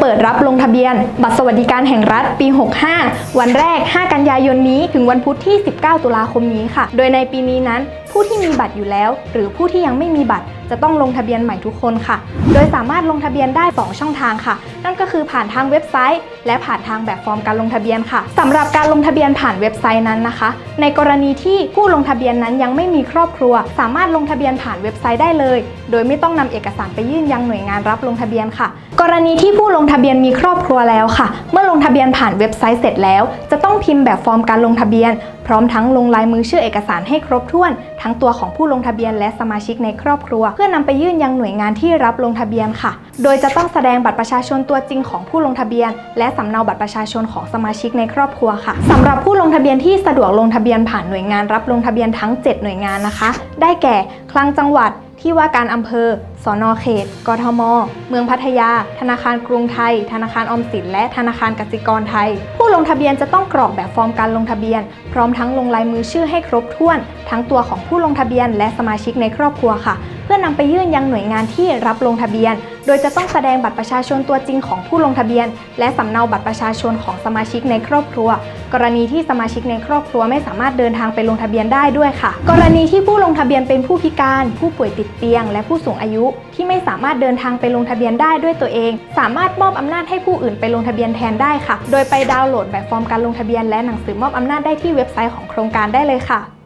เปิดรับลงทะเบียน บัตรสวัสดิการแห่งรัฐปี 65 วันแรก 5 กันยายนนี้ ถึงวันพุธที่ 19 ตุลาคมนี้ค่ะ โดยในปีนี้นั้นผู้ที่มีบัตรอยู่แล้ว หรือผู้ที่ยังไม่มีบัตร จะต้องลงทะเบียนใหม่ทุกคนค่ะ โดยสามารถลงทะเบียนได้ 2 ช่องทางค่ะ นั่นก็คือผ่านทางเว็บไซต์ และผ่านทางแบบฟอร์มการลงทะเบียนค่ะสำหรับการลงทะเบียนผ่านเว็บไซต์นั้นนะคะ ในกรณีที่ผู้ลงทะเบียนนั้นยังไม่มีครอบครัว สามารถลงทะเบียนผ่านเว็บไซต์ได้เลย โดยไม่ต้องนำเอกสารไปยื่นยังหน่วยงานรับลงทะเบียนค่ะ กรณีที่ผู้ลงทะเบียนมีครอบครัวแล้วค่ะ เมื่อลงทะเบียนผ่านเว็บไซต์เสร็จแล้ว จะต้องพิมพ์แบบฟอร์มการลงทะเบียน ร้อมทั้งลงลายมือชื่อเอกสารให้ครบถ้วน ทั้งตัวของผู้ลงทะเบียนและสมาชิกในครอบครัว เพื่อนำไปยื่นยังหน่วยงานที่รับลงทะเบียนค่ะ โดยจะต้องแสดงบัตรประชาชนตัวจริงของผู้ลงทะเบียน และสำเนาบัตรประชาชนของสมาชิกในครอบครัวค่ะสำหรับผู้ลงทะเบียนที่สะดวกลงทะเบียนผ่านหน่วยงานรับลงทะเบียนทั้ง 7 หน่วยงานนะคะ ได้แก่ คลังจังหวัด ที่ว่าการอำเภอ สอนอเขต กทม เมืองพัทยา ธนาคารกรุงไทย ธนาคารออมสิน และธนาคารกสิกรไทย ผู้ลงทะเบียนจะต้องกรอกแบบฟอร์มการลงทะเบียน พร้อมทั้งลงลายมือชื่อให้ครบถ้วน ทั้งตัวของผู้ลงทะเบียน และสมาชิกในครอบครัวค่ะ เพื่อนำไปยื่นยังหน่วยงานที่รับลงทะเบียน โดยจะต้องแสดงบัตรประชาชนตัวจริงของผู้ลงทะเบียน และสำเนาบัตรประชาชนของสมาชิกในครอบครัว กรณีที่สมาชิกในครอบครัวไม่สามารถเดินทางไปลงทะเบียนได้ด้วยค่ะ กรณีที่ผู้ลงทะเบียนเป็นผู้พิการ ผู้ป่วยติดเตียง และผู้สูงอายุที่ไม่สามารถเดินทางไปลงทะเบียนได้ด้วยตัวเอง สามารถมอบอำนาจให้ผู้อื่นไปลงทะเบียนแทนได้ค่ะ โดยไปดาวน์โหลดแบบฟอร์มการลงทะเบียนและหนังสือมอบอำนาจได้ที่เว็บไซต์ของโครงการได้เลยค่ะ